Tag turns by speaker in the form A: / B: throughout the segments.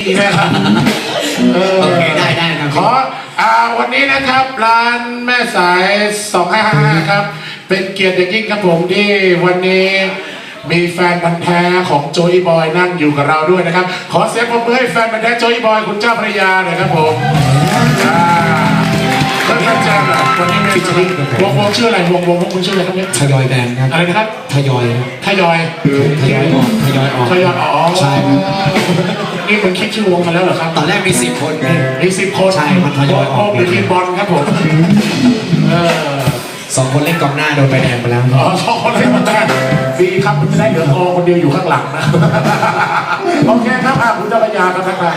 A: ดีนะครับเออ
B: โอเคได้ได้ครับ
A: ขออ่าวันนี้นะครับร้านแม่สาย 255ครับ เป็นเกียรติอย่างยิ่งครับผมที่วันนี้มีแฟนพันธ์แท้ของโจยบอยนั่งอยู่กับเราด้วยนะครับ ขอเสียงปรบมือให้แฟนพันธ์แท้โจยบอยคุณเจ้าพระยาหน่อยครับผม อ่าเพื่อนๆเจอแบบวันนี้มีวงวงชื่ออะไรวงวงวงคุณชื่ออะไรครับเนี่ย
B: ทยอยแบนครับ
A: อะไรนะครับ
B: ทยอยครับ
A: ทยอย
B: ทยอยออกทยอยออก
A: ทยอยอ๋อ
B: ใช่ครับ
A: นี่มันคิดชื่อวงมาแล้วเหรอครับ
B: ตอนแรกมีสิบคนไง
A: มีสิบคน
B: ใช่มันทยอยออก
A: โเป็นทีมบอลครับผมเออ
B: สองคนเล่นกองหน้าโดนใบแดงไปแล้ว
A: อ๋อสองคนเล่นมาได้ดีครับมันจะได้เหลืออคนเดียวอยู่ข้างหลังนะโอเคครับอะคุณเจ้าพระยาครับทักทาย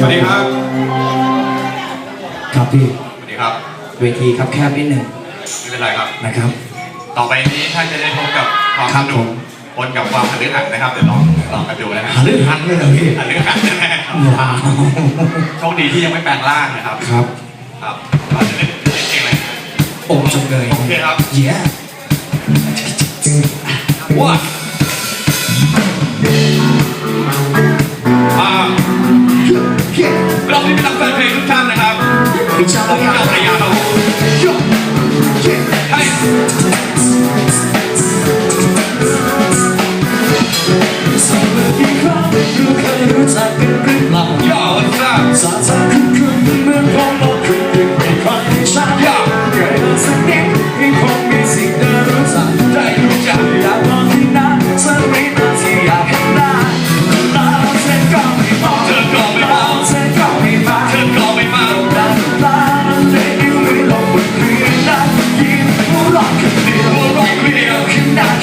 C: สวัสดีครับ
B: ครับพี่
C: สวัสดีครับ
B: เวทีครับแคบนิดหนึ่ง
C: ไม่เป็นไรครับ
B: นะครับ
C: ต่อไปนี้ท่านจะได้พบกับความ
B: ครั
C: ส
B: บ
C: นุกปนกับความทะลึ่งหันนะครับเดี๋ยวลองลองกันดูนะฮะ
B: หาเรื่องหันเลยเหรอพี่
C: ทะลึ่งหันแน่ๆครับ
B: ว้าว
C: โชคดีที่ยังไม่แปลงร่างนะครับ
B: ครับ
C: ครับเราจะเล่นเล่นเพลงอะไร
B: โอ้จงเลย
C: โอเคครับ
B: เย้
C: ว้าอ่าเราที่เป็นนักแฟนเพลงทุกท่าน นะครับ
B: พี่เจ้า
C: ผม
B: พระยา
C: เจ้าพ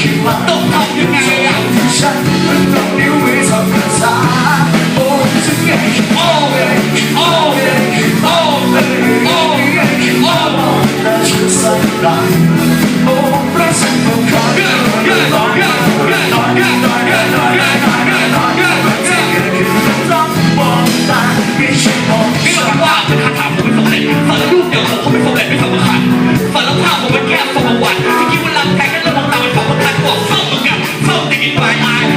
D: ขึ้นหน้าขึ้ in my.